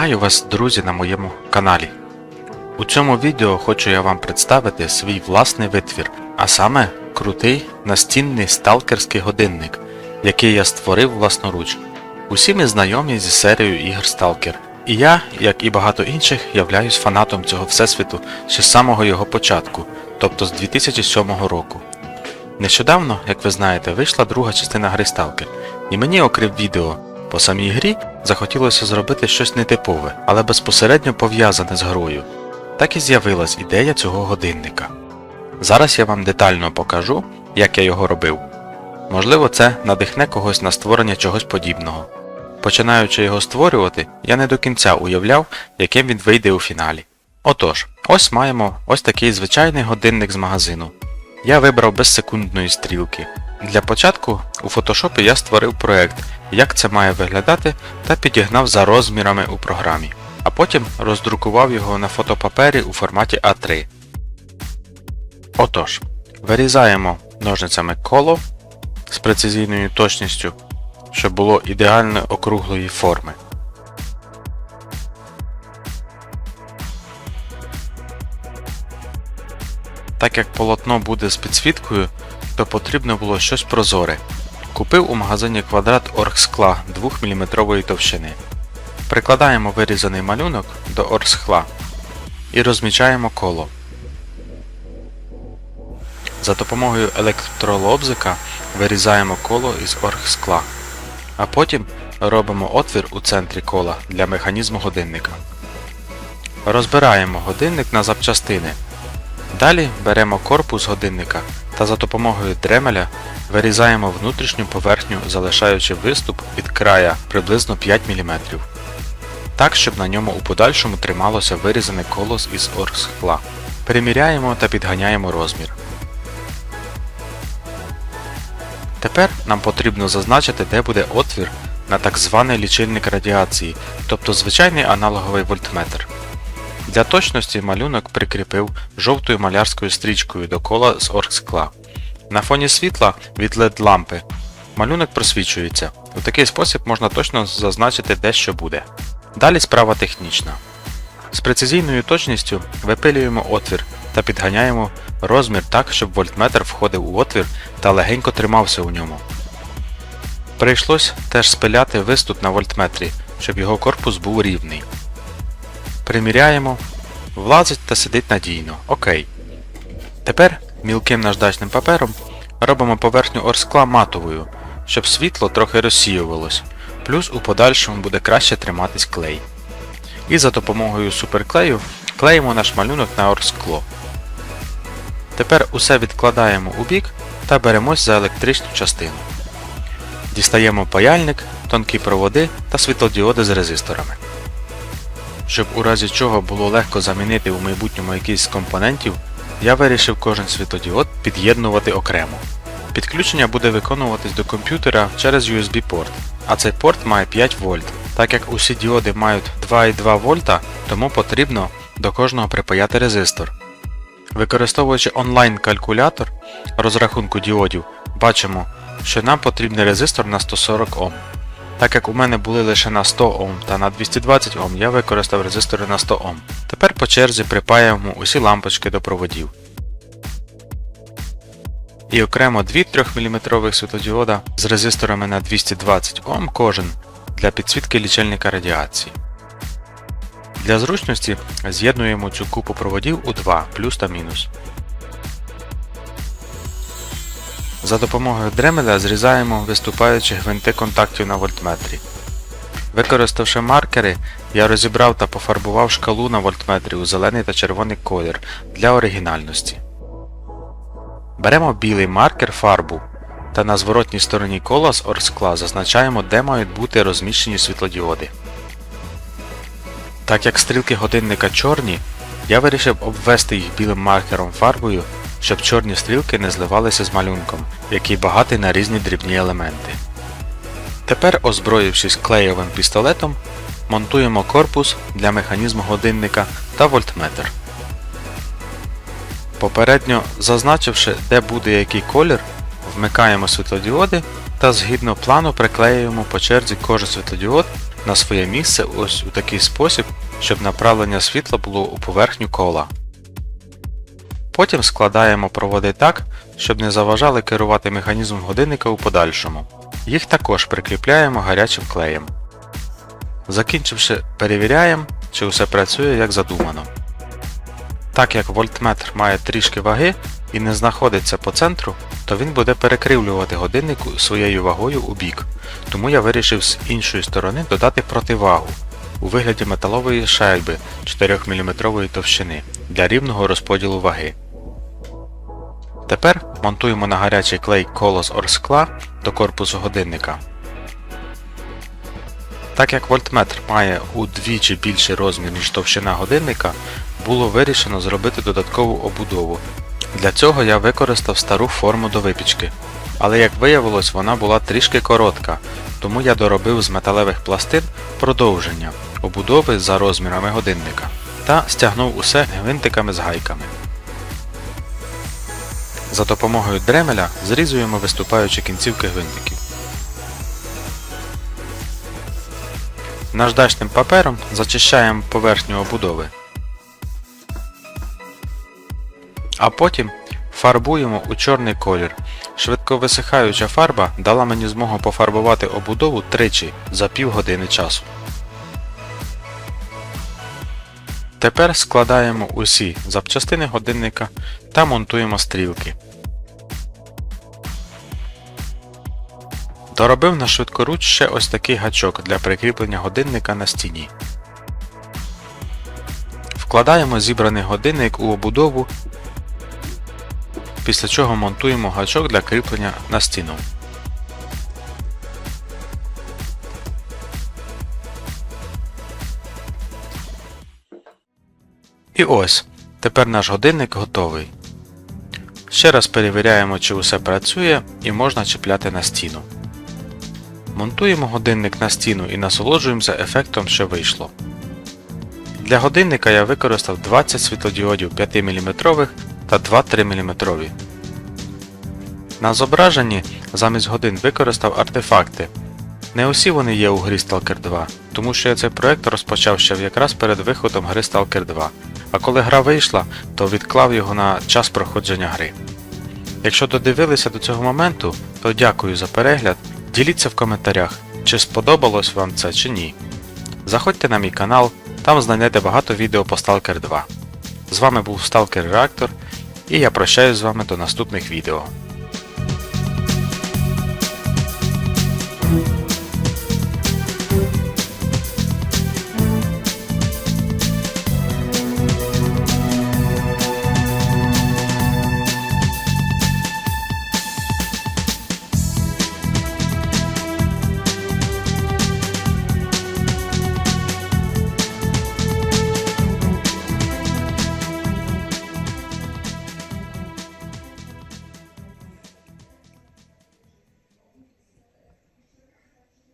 Вітаю вас, друзі, на моєму каналі. У цьому відео хочу я вам представити свій власний витвір, а саме крутий настінний сталкерський годинник, який я створив власноруч. Усі ми знайомі зі серією ігр Stalker. І я, як і багато інших, являюсь фанатом цього всесвіту ще з самого його початку, тобто з 2007 року. Нещодавно, як ви знаєте, вийшла друга частина гри Stalker, і мені, окрім відео по самій грі, захотілося зробити щось нетипове, але безпосередньо пов'язане з грою. Так і з'явилась ідея цього годинника. Зараз я вам детально покажу, як я його робив. Можливо, це надихне когось на створення чогось подібного. Починаючи його створювати, я не до кінця уявляв, яким він вийде у фіналі. Отож, ось маємо ось такий звичайний годинник з магазину. Я вибрав без секундної стрілки. Для початку у фотошопі я створив проект, як це має виглядати, та підігнав за розмірами у програмі, а потім роздрукував його на фотопапері у форматі А3. Отож, вирізаємо ножницями коло з прецизійною точністю, щоб було ідеально округлої форми. Так як полотно буде з підсвіткою, то потрібно було щось прозоре. Купив у магазині квадрат оргскла 2-мм товщини. Прикладаємо вирізаний малюнок до оргскла і розмічаємо коло. За допомогою електролобзика вирізаємо коло із оргскла, а потім робимо отвір у центрі кола для механізму годинника. Розбираємо годинник на запчастини. Далі беремо корпус годинника та за допомогою дремеля вирізаємо внутрішню поверхню, залишаючи виступ від края приблизно 5 мм. Так, щоб на ньому у подальшому трималося вирізане колос із оргскла. Переміряємо та підганяємо розмір. Тепер нам потрібно зазначити, де буде отвір на так званий лічильник радіації, тобто звичайний аналоговий вольтметр. Для точності малюнок прикріпив жовтою малярською стрічкою до кола з оргскла. На фоні світла від LED лампи малюнок просвічується. У такий спосіб можна точно зазначити де що буде. Далі справа технічна. З прецизійною точністю випилюємо отвір та підганяємо розмір так, щоб вольтметр входив у отвір та легенько тримався у ньому. Прийшлось теж спиляти виступ на вольтметрі, щоб його корпус був рівний. Приміряємо, влазить та сидить надійно. Окей. Тепер мілким наждачним папером робимо поверхню орскла матовою, щоб світло трохи розсіювалось, плюс у подальшому буде краще триматись клей. І за допомогою суперклею клеїмо наш малюнок на орскло. Тепер усе відкладаємо у бік та беремось за електричну частину. Дістаємо паяльник, тонкі проводи та світлодіоди з резисторами. Щоб у разі чого було легко замінити у майбутньому якийсь з компонентів, я вирішив кожен світлодіод під'єднувати окремо. Підключення буде виконуватись до комп'ютера через USB порт, а цей порт має 5 вольт. Так як усі діоди мають 2,2 вольта, тому потрібно до кожного припаяти резистор. Використовуючи онлайн-калькулятор розрахунку діодів, бачимо, що нам потрібний резистор на 140 Ом. Так як у мене були лише на 100 Ом та на 220 Ом, я використав резистори на 100 Ом. Тепер по черзі припаємо усі лампочки до проводів. І окремо 2 3-мм світлодіода з резисторами на 220 Ом кожен для підсвітки лічильника радіації. Для зручності з'єднуємо цю купу проводів у два плюс та мінус. За допомогою дремеля зрізаємо виступаючі гвинти контактів на вольтметрі. Використавши маркери, я розібрав та пофарбував шкалу на вольтметрі у зелений та червоний колір для оригінальності. Беремо білий маркер фарбу та на зворотній стороні кола з орскла зазначаємо, де мають бути розміщені світлодіоди. Так як стрілки годинника чорні, я вирішив обвести їх білим маркером фарбою, щоб чорні стрілки не зливалися з малюнком, який багатий на різні дрібні елементи. Тепер, озброївшись клеєвим пістолетом, монтуємо корпус для механізму годинника та вольтметр. Попередньо зазначивши, де буде який колір, вмикаємо світлодіоди та згідно плану приклеюємо по черзі кожен світлодіод на своє місце ось у такий спосіб, щоб направлення світла було у поверхню кола. Потім складаємо проводи так, щоб не заважали керувати механізм годинника у подальшому. Їх також прикріпляємо гарячим клеєм. Закінчивши, перевіряємо, чи усе працює як задумано. Так як вольтметр має трішки ваги і не знаходиться по центру, то він буде перекривлювати годинник своєю вагою у бік, тому я вирішив з іншої сторони додати противагу у вигляді металової шайби 4 мм товщини для рівного розподілу ваги. Тепер монтуємо на гарячий клей коло з орскла до корпусу годинника. Так як вольтметр має удвічі більший розмір, ніж товщина годинника, було вирішено зробити додаткову обудову. Для цього я використав стару форму до випічки. Але як виявилось, вона була трішки коротка, тому я доробив з металевих пластин продовження обудови за розмірами годинника та стягнув усе гвинтиками з гайками. За допомогою дремеля зрізуємо виступаючі кінцівки гвинтиків. Наждачним папером зачищаємо поверхню обудови. А потім фарбуємо у чорний колір. Швидковисихаюча фарба дала мені змогу пофарбувати обудову тричі за півгодини часу. Тепер складаємо усі запчастини годинника та монтуємо стрілки. Доробив на швидкоруч ще ось такий гачок для прикріплення годинника на стіні. Вкладаємо зібраний годинник у обудову, після чого монтуємо гачок для кріплення на стіну. І ось, тепер наш годинник готовий. Ще раз перевіряємо, чи усе працює і можна чіпляти на стіну. Монтуємо годинник на стіну і насолоджуємося ефектом, що вийшло. Для годинника я використав 20 світлодіодів 5 мм та 2-3 мм. На зображенні замість годин використав артефакти. Не усі вони є у грі Stalker 2, тому що я цей проект розпочав ще якраз перед виходом гри Stalker 2, а коли гра вийшла, то відклав його на час проходження гри. Якщо додивилися до цього моменту, то дякую за перегляд. Діліться в коментарях, чи сподобалось вам це чи ні. Заходьте на мій канал, там знайдете багато відео по Stalker 2. З вами був Stalker Reactor і я прощаюсь з вами до наступних відео.